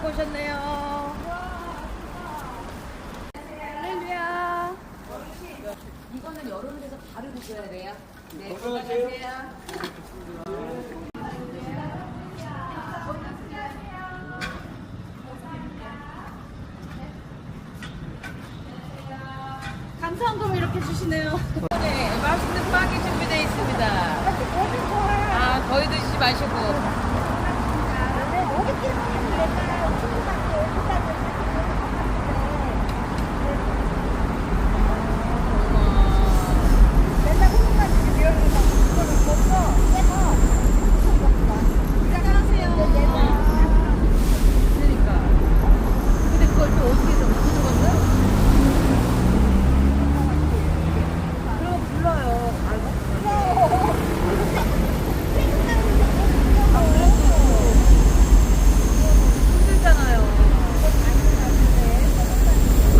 갖고 오셨네요. 할렐루야. 이거는 여름에 서 바로 드셔야 돼요. 네, 건강하세요. 감사한금 이렇게 주시네요. 네, 맛있는 빵이 준비되어 있습니다. 아, 거의 드시지 마시고. 그러니까. 근데 그걸 또 어떻게 좀 가져갔어요? 그럼 불러요. 알고. 힘들잖아요.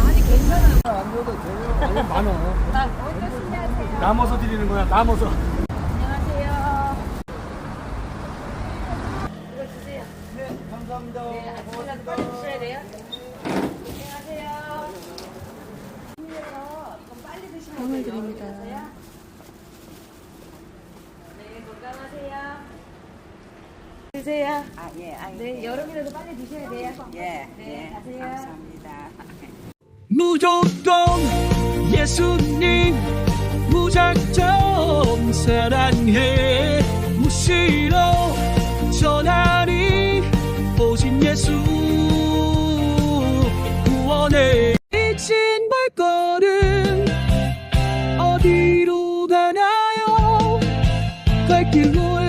아니 괜찮아요. 안 줘도 많어. 나. 남아서 드리는 거야, 남아서. 안녕하세요. 이거 주세요. 네, 감사합니다. 네, 아침이라도 빨리 드셔야 돼요. 안녕하세요. 힘내서 이건 빨리 드시면 병을 돼요. 드립니다. 네, 건강하세요. 드세요. 아, 예, 아, 네, 여름이라도 빨리 드셔야 돼요. 예, 네, 예, 가세요. 감사합니다. 무조건 예수님 무작정 사랑해. 무시로 전하니 오신 예수 구원해 잊힌 발걸음 어디로 가나요? 갈길 몰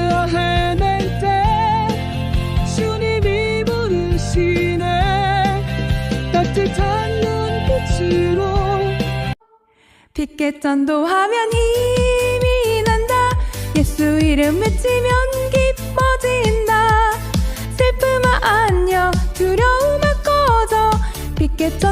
빗개 전도하면 힘이 난다. 예수 이름 외치면